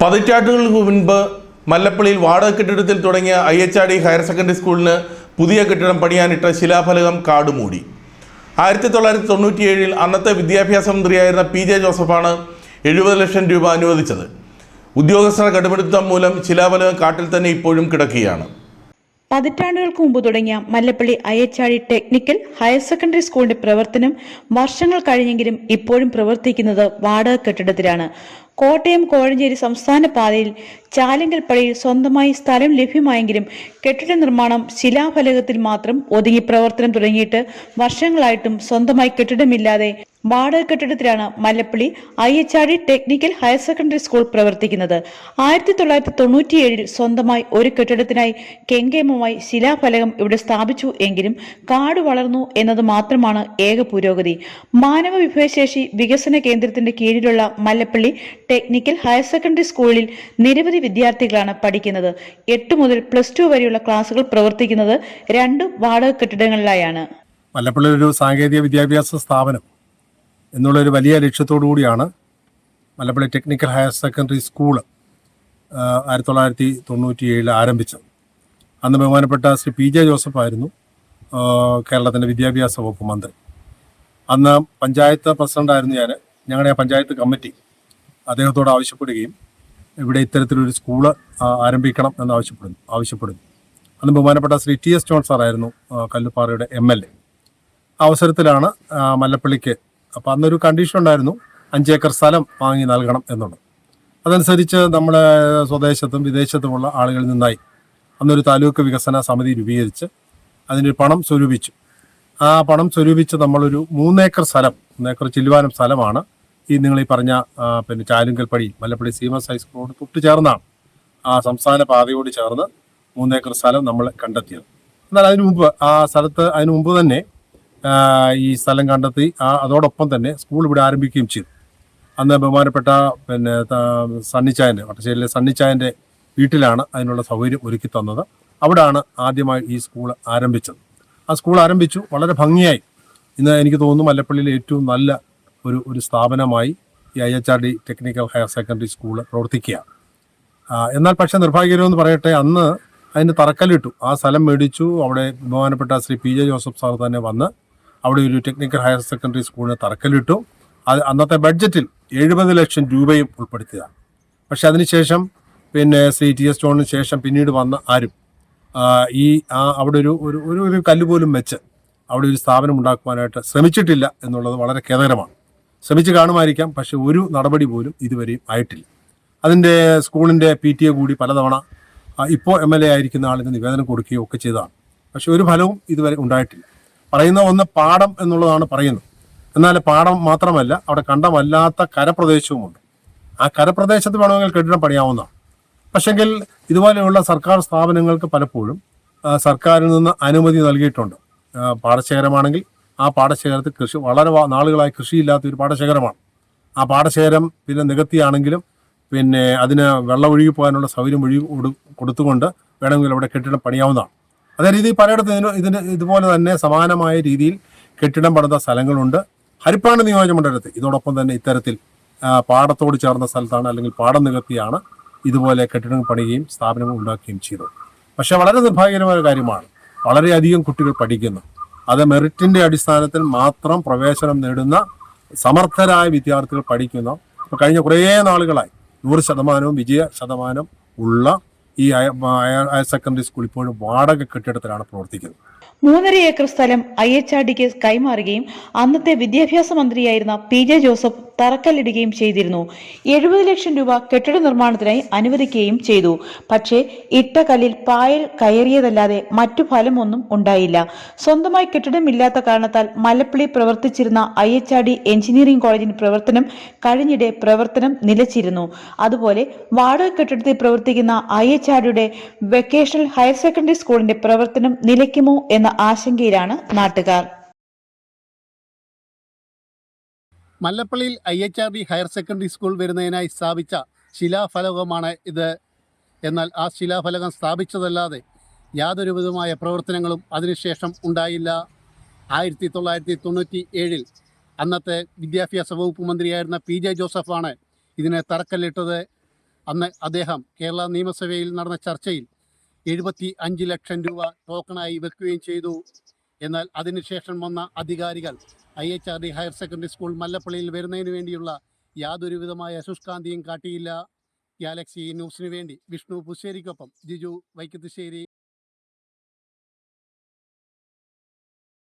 പതിറ്റാണ്ടുകൾക്ക് മുൻപ് മല്ലപ്പള്ളിയിൽ വാടക കെട്ടിടത്തിൽ തുടങ്ങിയ I H R D higher secondary സ്കൂളിന് പുതിയ കെട്ടിടം പണിയാനിട്ട ശിലാഫലകം കാടുമൂടി. ആയിരത്തി തൊള്ളായിരത്തി തൊണ്ണൂറ്റിയേഴിൽ അന്നത്തെ വിദ്യാഭ്യാസ മന്ത്രിയായിരുന്ന പി ജെ ജോസഫാണ് എഴുപത് ലക്ഷം രൂപ അനുവദിച്ചത്. ഉദ്യോഗസ്ഥരുടെ കടുപിടുത്തം മൂലം ശിലാഫലകം കാട്ടിൽ തന്നെ ഇപ്പോഴും കിടക്കുകയാണ്. പതിറ്റാണ്ടുകൾക്ക് മുമ്പ് തുടങ്ങിയ Mallappally Ayyachazhi technical higher secondary സ്കൂളിന്റെ പ്രവർത്തനം വർഷങ്ങൾ കഴിഞ്ഞെങ്കിലും ഇപ്പോഴും പ്രവർത്തിക്കുന്നത് വാടക കെട്ടിടത്തിലാണ്. കോട്ടയം കോഴഞ്ചേരി സംസ്ഥാന പാതയിൽ ചാലിങ്കൽപ്പടിയിൽ സ്വന്തമായി സ്ഥലം ലഭ്യമായെങ്കിലും കെട്ടിട നിർമ്മാണം ശിലാഫലകത്തിൽ മാത്രം ഒതുങ്ങി പ്രവർത്തനം തുടങ്ങിയിട്ട് വർഷങ്ങളായിട്ടും സ്വന്തമായി കെട്ടിടമില്ലാതെ വാടക കെട്ടിടത്തിലാണ് Mallappally I H R D technical higher secondary school പ്രവർത്തിക്കുന്നത്. ആയിരത്തി തൊള്ളായിരത്തി തൊണ്ണൂറ്റിയേഴിൽ സ്വന്തമായി ഒരു കെട്ടിടത്തിനായി കെങ്കേമമായി ശിലാഫലകം ഇവിടെ സ്ഥാപിച്ചു എങ്കിലും കാട് വളർന്നു എന്നത് മാത്രമാണ് ഏക പുരോഗതി. മാനവ വിഭവശേഷി വികസന കേന്ദ്രത്തിന്റെ കീഴിലുള്ള മല്ലപ്പള്ളി ടെക്നിക്കൽ ഹയർ സെക്കൻഡറി സ്കൂളിൽ നിരവധി വിദ്യാർത്ഥികളാണ് പഠിക്കുന്നത്. എട്ട് മുതൽ പ്ലസ് ടു വരെയുള്ള ക്ലാസുകൾ പ്രവർത്തിക്കുന്നത് രണ്ട് വാടക കെട്ടിടങ്ങളിലായാണ് മല്ലപ്പള്ളി ഒരു സാങ്കേതിക വിദ്യാഭ്യാസ സ്ഥാപനം. എന്നുള്ളൊരു വലിയ ലക്ഷ്യത്തോടു കൂടിയാണ് Mallappally technical higher secondary school ആയിരത്തി തൊള്ളായിരത്തി തൊണ്ണൂറ്റി ഏഴിൽ ആരംഭിച്ചത്. അന്ന് ബഹുമാനപ്പെട്ട ശ്രീ പി ജെ ജോസഫ് ആയിരുന്നു ആ, കേരളത്തിന്റെ വിദ്യാഭ്യാസ വകുപ്പ് മന്ത്രി. അന്ന് പഞ്ചായത്ത് പ്രസിഡന്റായിരുന്നു ഞാൻ ഞങ്ങളുടെ പഞ്ചായത്ത് കമ്മിറ്റി അദ്ദേഹത്തോട് ആവശ്യപ്പെടുകയും ഇവിടെ ഇത്തരത്തിലൊരു സ്കൂൾ ആരംഭിക്കണം എന്ന് ആവശ്യപ്പെടുന്നു ആവശ്യപ്പെടുന്നു. അന്ന് ബഹുമാനപ്പെട്ട ശ്രീ ടി എസ് ജോൺ സാറായിരുന്നു കല്ലുപ്പാറയുടെ എം എൽ എ അവസരത്തിലാണ് മല്ലപ്പള്ളിക്ക് അപ്പോൾ അന്നൊരു കണ്ടീഷൻ ഉണ്ടായിരുന്നു. അഞ്ചേക്കർ സ്ഥലം വാങ്ങി നൽകണം എന്നുള്ളത്. അതനുസരിച്ച് നമ്മുടെ സ്വദേശത്തും വിദേശത്തുമുള്ള ആളുകളിൽ നിന്നായി അന്നൊരു താലൂക്ക് വികസന സമിതി രൂപീകരിച്ച് അതിന് പണം സ്വരൂപിച്ചു. ആ പണം സ്വരൂപിച്ച് നമ്മളൊരു മൂന്നേക്കർ സ്ഥലം മൂന്നേക്കർ ചില്ലുവാനം സ്ഥലമാണ് ഈ നിങ്ങൾ ഈ പറഞ്ഞ പിന്നെ ചാലുങ്കൽപ്പടി മല്ലപ്പള്ളി സീമസ് ഹൈസ്കൂളോട് തൊട്ട് ചേർന്നാണ് ആ സംസ്ഥാന പാതയോട് ചേർന്ന് മൂന്നേക്കർ സ്ഥലം നമ്മൾ കണ്ടെത്തിയത്. എന്നാൽ അതിനു മുമ്പ് ആ സ്ഥലത്ത് അതിനു മുമ്പ് തന്നെ ഈ സ്ഥലം കണ്ടെത്തി ആ അതോടൊപ്പം തന്നെ സ്കൂൾ ഇവിടെ ആരംഭിക്കുകയും ചെയ്തു. അന്ന് ബഹുമാനപ്പെട്ട പിന്നെ സണ്ണിച്ചായന്റെ വട്ടശ്ശേരിയിലെ സണ്ണിച്ചായന്റെ വീട്ടിലാണ് അതിനുള്ള സൗകര്യം ഒരുക്കി തന്നത്. അവിടാണ് ആദ്യമായി ഈ സ്കൂൾ ആരംഭിച്ചത്. ആ സ്കൂൾ ആരംഭിച്ചു വളരെ ഭംഗിയായി. ഇന്ന് എനിക്ക് തോന്നുന്നു മല്ലപ്പള്ളിയിലെ ഏറ്റവും നല്ല ഒരു ഒരു സ്ഥാപനമായി ഈ I H R D technical higher secondary school പ്രവർത്തിക്കുക എന്നാൽ പക്ഷെ നിർഭാഗ്യകരമെന്ന് പറയട്ടെ അന്ന് അതിന് തറക്കല്ലിട്ടു. ആ സ്ഥലം മേടിച്ചു. അവിടെ ബഹുമാനപ്പെട്ട Shri P J Joseph sir തന്നെ വന്ന് അവിടെ ഒരു ടെക്നിക്കൽ ഹയർ സെക്കൻഡറി സ്കൂളിന് തറക്കല്ലിട്ടു. അത് അന്നത്തെ ബഡ്ജറ്റിൽ എഴുപത് ലക്ഷം രൂപയും ഉൾപ്പെടുത്തിയതാണ്. പക്ഷെ അതിനുശേഷം പിന്നെ ശ്രീ ടി എസ് ജോണിന് ശേഷം പിന്നീട് വന്ന ആരും ഈ ആ അവിടെ ഒരു ഒരു ഒരു ഒരു കല്ല് പോലും വെച്ച് അവിടെ ഒരു സ്ഥാപനം ഉണ്ടാക്കുവാനായിട്ട് ശ്രമിച്ചിട്ടില്ല എന്നുള്ളത് വളരെ ഖേദകരമാണ്. ശ്രമിച്ച് കാണുമായിരിക്കാം പക്ഷെ ഒരു നടപടി പോലും ഇതുവരെയും ആയിട്ടില്ല. അതിന്റെ സ്കൂളിന്റെ പി ടി എ കൂടി പലതവണ ഇപ്പോൾ എം എൽ എ ആയിരിക്കുന്ന ആളിന് നിവേദനം കൊടുക്കുകയോ ഒക്കെ ചെയ്തതാണ്. പക്ഷെ ഒരു ഫലവും ഇതുവരെ ഉണ്ടായിട്ടില്ല. പറയുന്ന ഒന്ന് പാടം എന്നുള്ളതാണ് പറയുന്നത്. എന്നാൽ പാടം മാത്രമല്ല അവിടെ കണ്ടമല്ലാത്ത കരപ്രദേശവുമുണ്ട്. ആ കരപ്രദേശത്ത് വേണമെങ്കിൽ കെട്ടിടം പണിയാവുന്നതാണ്. പക്ഷെങ്കിൽ ഇതുപോലെയുള്ള സർക്കാർ സ്ഥാപനങ്ങൾക്ക് പലപ്പോഴും സർക്കാരിൽ നിന്ന് അനുമതി നൽകിയിട്ടുണ്ട്. പാടശേഖരമാണെങ്കിൽ ആ പാടശേഖരത്തിൽ കൃഷി വളരെ നാളുകളായി കൃഷിയില്ലാത്ത ഒരു പാടശേഖരമാണ്. ആ പാടശേഖരം പിന്നെ നികത്തിയാണെങ്കിലും പിന്നെ അതിന് വെള്ളം ഒഴുകി പോകാനുള്ള സൗകര്യം ഒഴുകി കൊടുത്തുകൊണ്ട് വേണമെങ്കിൽ അവിടെ കെട്ടിടം പണിയാവുന്നതാണ്. അതേ രീതിയിൽ പലയിടത്തും ഇതിന് ഇതിന് ഇതുപോലെ തന്നെ സമാനമായ രീതിയിൽ കെട്ടിടം പണിത സ്ഥലങ്ങളുണ്ട്. ഹരിപ്പാട് നിയോജക മണ്ഡലത്തിൽ ഇതോടൊപ്പം തന്നെ ഇത്തരത്തിൽ പാടത്തോട് ചേർന്ന സ്ഥലത്താണ് അല്ലെങ്കിൽ പാടം നികത്തിയാണ് ഇതുപോലെ കെട്ടിടങ്ങൾ പണിയുകയും സ്ഥാപനങ്ങൾ ഉണ്ടാക്കുകയും ചെയ്തത്. പക്ഷെ വളരെ നിർഭാഗ്യകരമായ കാര്യമാണ്. വളരെയധികം കുട്ടികൾ പഠിക്കുന്നു. അത് മെറിറ്റിന്റെ അടിസ്ഥാനത്തിൽ മാത്രം പ്രവേശനം നേടുന്ന സമർത്ഥരായ വിദ്യാർത്ഥികൾ പഠിക്കുന്ന. കഴിഞ്ഞ കുറേ നാളുകളായി നൂറ് ശതമാനവും വിജയ ശതമാനം ഉള്ള ഈ ഹയ- ഹയർ ഹയർ സെക്കൻഡറി സ്കൂൾ ഇപ്പോഴും വാടക കെട്ടിടത്തിലാണ് പ്രവർത്തിക്കുന്നത്. മൂന്നര ഏക്കർ സ്ഥലം ഐ എച്ച് ആർ ഡിക്ക് കൈമാറുകയും അന്നത്തെ വിദ്യാഭ്യാസ മന്ത്രിയായിരുന്ന പി ജെ ജോസഫ് തറക്കല്ലിടുകയും ചെയ്തിരുന്നു. എഴുപത് ലക്ഷം രൂപ കെട്ടിട നിർമ്മാണത്തിനായി അനുവദിക്കുകയും ചെയ്തു. പക്ഷേ ഇട്ട കല്ലിൽ പായൽ കയറിയതല്ലാതെ മറ്റു ഫലമൊന്നും ഉണ്ടായില്ല. സ്വന്തമായി കെട്ടിടമില്ലാത്ത കാരണത്താൽ മലപ്പള്ളി പ്രവർത്തിച്ചിരുന്ന I H R D engineering കോളേജിന്റെ പ്രവർത്തനം കഴിഞ്ഞിടെ പ്രവർത്തനം നിലച്ചിരുന്നു. അതുപോലെ വാടക കെട്ടിടത്തിൽ പ്രവർത്തിക്കുന്ന ഐ എച്ച് ആർ ഡിയുടെ വെക്കേഷണൽ ഹയർ സെക്കൻഡറി സ്കൂളിന്റെ പ്രവർത്തനം നിലയ്ക്കുമോ എന്ന ആശങ്കയിലാണ് നാട്ടുകാർ. മല്ലപ്പള്ളിയിൽ I H R D higher secondary school വരുന്നതിനായി സ്ഥാപിച്ച ശിലാഫലകമാണ് ഇത്. എന്നാൽ ആ ശിലാഫലകം സ്ഥാപിച്ചതല്ലാതെ യാതൊരു വിധമായ പ്രവർത്തനങ്ങളും അതിനുശേഷം ഉണ്ടായില്ല. ആയിരത്തി തൊള്ളായിരത്തി തൊണ്ണൂറ്റി ഏഴിൽ അന്നത്തെ വിദ്യാഭ്യാസ വകുപ്പ് മന്ത്രിയായിരുന്ന പി ജെ ജോസഫാണ് ഇതിനെ തറക്കല്ലിട്ടത്. അന്ന് അദ്ദേഹം കേരള നിയമസഭയിൽ നടന്ന ചർച്ചയിൽ എഴുപത്തി അഞ്ച് ലക്ഷം രൂപ ടോക്കണായി വെക്കുകയും ചെയ്തു. എന്നാൽ അതിനുശേഷം വന്ന അധികാരികൾ I H R D higher secondary school മല്ലപ്പള്ളിയിൽ വരുന്നതിന് വേണ്ടിയുള്ള യാതൊരുവിധമായ ശുഷ്കാന്തിയും കാട്ടിയില്ല. ഗാലക്സി ന്യൂസിനു വേണ്ടി വിഷ്ണു പുശ്ശേരിക്കൊപ്പം ജിജു വൈക്കത്തുശ്ശേരി.